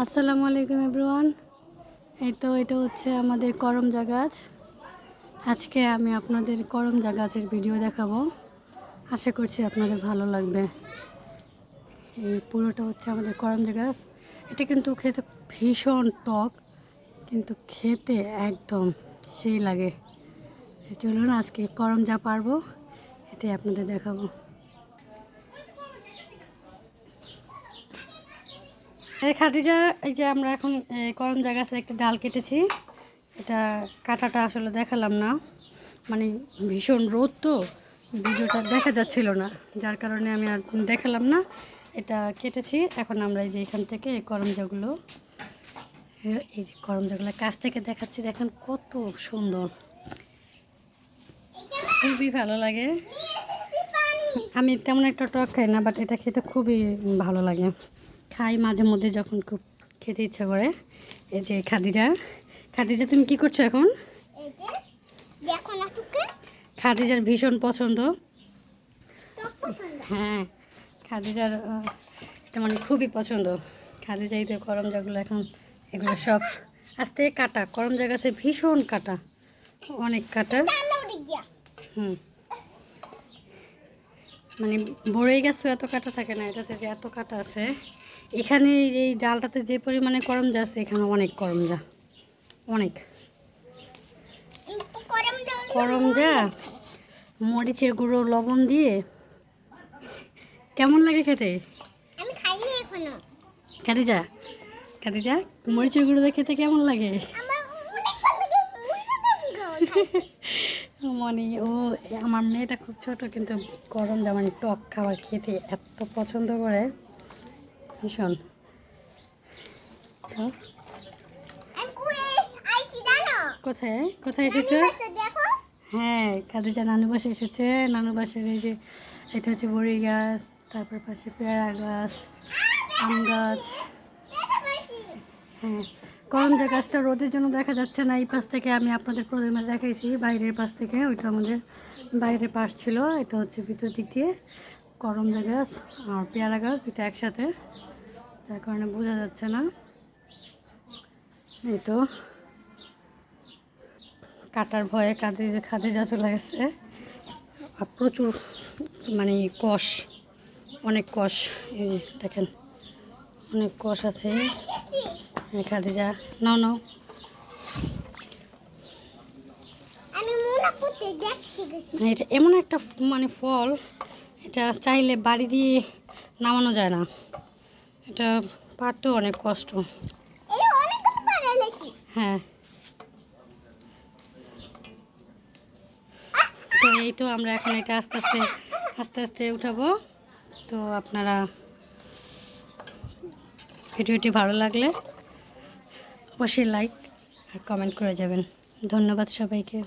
আসসালামু আলাইকুম এভরিওয়ান। এই তো এটা হচ্ছে আমাদের করমজা গাছ আজকে আমি আপনাদের করমজা গাছের ভিডিও দেখাবো। আশা করছি আপনাদের ভালো লাগবে। এই পুরোটা হচ্ছে আমাদের করমজা গাছ এটা কিন্তু খেতে ভীষণ টক, কিন্তু খেতে একদম সেই লাগে। চলুন আজকে করমজা পারব, এটাই আপনাদের দেখাবো। খাদিজা, এই যে আমরা এখন এই করমজা গাছের একটা ডাল কেটেছি। এটা কাটাটা আসলে দেখালাম না। মানে ভীষণ রোদ তো, ভিডিওটা দেখা যাচ্ছিল না। যার কারণে আমি আর দেখালাম না। এটা কেটেছি। এখন আমরা এই যে এখান থেকে এই করমজাগুলো এই যে করমজাগুলো কাছ থেকে দেখাচ্ছি। দেখেন কত সুন্দর। খুবই ভালো লাগে। আমি তেমন একটা টক খাই না বাট এটা খেতে খুবই ভালো লাগে। খাই মাঝে মধ্যে যখন খুব খেতে ইচ্ছা করে। এই যে খাদিজা। খাদিজা, তুমি কি করছ এখন? খাদিজার ভীষণ পছন্দ। হ্যাঁ খাদিজার মানে খুবই পছন্দ। খাদিজা, এই যে করমজাগুলো এখন, এগুলো সব আস্তে কাটা। করমজা গাছে ভীষণ কাটা। অনেক কাটা। হুম। মানে বড়ই গাছও এত কাটা থাকে না, এটাতে যে এত কাটা আছে। এখানে এই ডালটাতে যে পরিমাণে করমজা আছে এখানে অনেক করমজা অনেক। কিন্তু গরম করমজা মরিচের গুঁড়ো লবণ দিয়ে। কেমন লাগে খেতে? আমি যা। খাদিজা খাদিজা মরিচের গুঁড়ো খেতে কেমন লাগে? অনেক অনেক মানে ও আমার মেয়েটা খুব ছোট কিন্তু গরম যেমন টক খাবার খেতে এত পছন্দ করে। ভীষণ। জানো? কোথায়? কোথায় এসেছ? দেখো। হ্যাঁ খাদিজা নানু বাসে এসেছে। নানু বাসের এই যে এটা হচ্ছে বড়ি গাছ তারপর পাশে পেয়ারা গাছ আম গাছ। হ্যাঁ করমজা গাছটা রোদের জন্য দেখা যাচ্ছে না এই পাশ থেকে আমি আপনাদের প্রথমে দেখাইছি বাইরের পাশ থেকে ওইটা আমাদের বাইরের পাশ ছিল এটা হচ্ছে ভিতর দিক দিয়ে করমজা গাছ আর পেয়ারা গাছ দুটো একসাথে। যার কারণে বোঝা যাচ্ছে না। এই তো। কাটার ভয়ে কাঁদে যে খাদে যা চলে গেছে। আর প্রচুর মানে কষ অনেক কষ। এই যে দেখেন অনেক কষ আছে। খাদে যা নাও নাও। মানে এটা এমন একটা মানে ফল এটা চাইলে বাড়ি দিয়ে নামানো যায় না। এটা পারতেও অনেক কষ্ট। হ্যাঁ। তো এই তো আমরা এখন এটা আস্তে আস্তে আস্তে আস্তে উঠাবো। তো আপনারা ভিডিওটি ভালো লাগলে অবশ্যই লাইক আর কমেন্ট করে যাবেন। ধন্যবাদ সবাইকে।